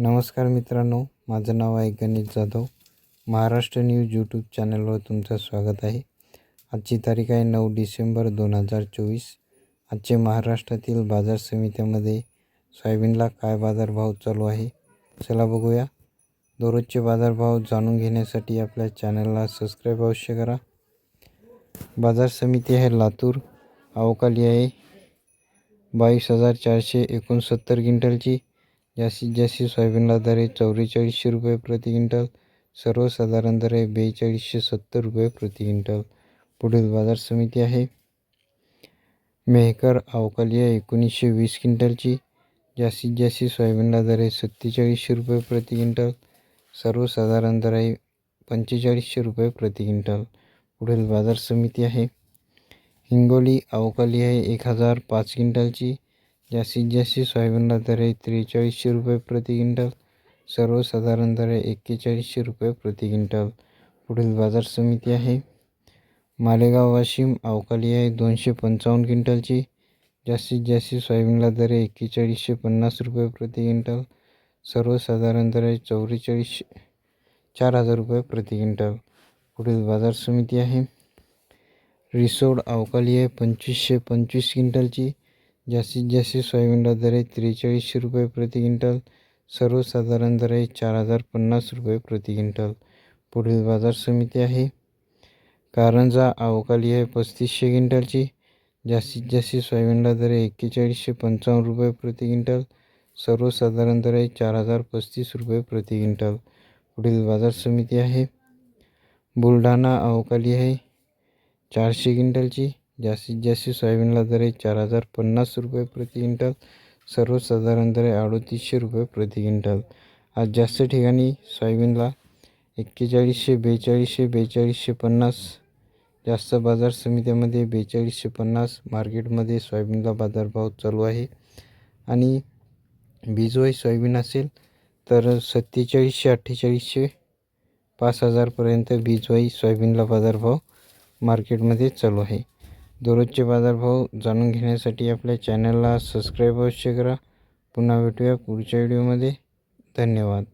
नमस्कार मित्रांनो माझं नाव आहे गणेश जाधव. महाराष्ट्र न्यूज यूट्यूब चॅनलवर तुमचं स्वागत आहे. आजची तारीख आहे नऊ डिसेंबर दोन हजार चोवीस. आजचे महाराष्ट्रातील बाजार समित्यामध्ये सोयाबीनला काय बाजारभाव चालू आहे चला बघूया. दररोजचे बाजारभाव जाणून घेण्यासाठी आपल्या चॅनलला सबस्क्राईब अवश्य करा. बाजार समिती आहे लातूर. अवकाली आहे बावीस हजार चारशे एकोणसत्तर क्विंटलची. जास्तीत जास्त सोयाबीनला दर आहे चौवेचाळीसशे रुपये प्रति क्विंटल सर्वसाधारण दर आहे बेचाळीसशे सत्तर रुपये प्रति क्विंटल. पुढील बाजार समिती आहे. मेहकर अवकाली आहे एकोणीसशे वीस क्विंटलची. जास्तीत जास्त सोयाबीनला दर आहे सत्तेचाळीसशे रुपये प्रति क्विंटल सर्वसाधारण दर आहे पंचेचाळीसशे रुपये प्रति क्विंटल. पुढील बाजार समिती आहे. हिंगोली अवकाली आहे एक हजार पाच क्विंटलची. जास्तीत जास्त सोयाबीनला दर आहे त्रेचाळीसशे रुपये प्रति क्विंटल. सर्वसाधारण दर आहे एक्केचाळीसशे रुपये प्रति क्विंटल. पुढील बाजार समिती आहे. मालेगाव वाशिम अवकाली आहे. दोनशे पंचावन्न क्विंटलची. जास्तीत जास्त सोयाबीनला दर आहे एक्केचाळीसशे पन्नास रुपये प्रति क्विंटल. सर्वसाधारण दर आहे चौवेचाळीसशे चार हजार रुपये प्रति क्विंटल. पुढील बाजार समिती आहे. रिसोड अवकाली आहे. पंचवीसशे पंचवीस क्विंटलची. जास्तीत जास्त सोयाबीनला दर आहे त्रेचाळीसशे रुपये प्रति क्विंटल सर्वसाधारण दर आहे चार हजार पन्नास रुपये प्रति क्विंटल. पुढील बाजार समिती आहे. कारंजा अवकाली आहे पस्तीसशे क्विंटलची जास्तीत जास्त सोयाबीनला दर आहे एक्केचाळीसशे पंचावन्न रुपये प्रति क्विंटल सर्वसाधारण दर आहे चार हजार पस्तीस रुपये प्रति क्विंटल. पुढील बाजार समिती आहे. बुलढाणा अवकाली आहे. चारशे क्विंटलची जास्तीत जास्त सोयाबीनला दर आहे चार हजार पन्नास रुपये प्रति क्विंटल सर्वसाधारण दर आहे अडतीसशे रुपये प्रति क्विंटल. आज जास्त ठिकाणी सोयाबीनला एक्केचाळीसशे बेचाळीसशे बेचाळीसशे पन्नास जास्त बाजार समित्यामध्ये बेचाळीसशे पन्नास मार्केटमध्ये सोयाबीनला बाजारभाव चालू आहे. आणि बीजवाई सोयाबीन असेल तर सत्तेचाळीसशे अठ्ठेचाळीसशे पाच हजारपर्यंत बीजवाई सोयाबीनला बाजारभाव मार्केटमध्ये चालू आहे. दररोजचे बाजारभाव जाणून घेण्यासाठी आपल्या चॅनलला सबस्क्राईब अवश्य करा. पुन्हा भेटूया पुढच्या व्हिडिओमध्ये. धन्यवाद.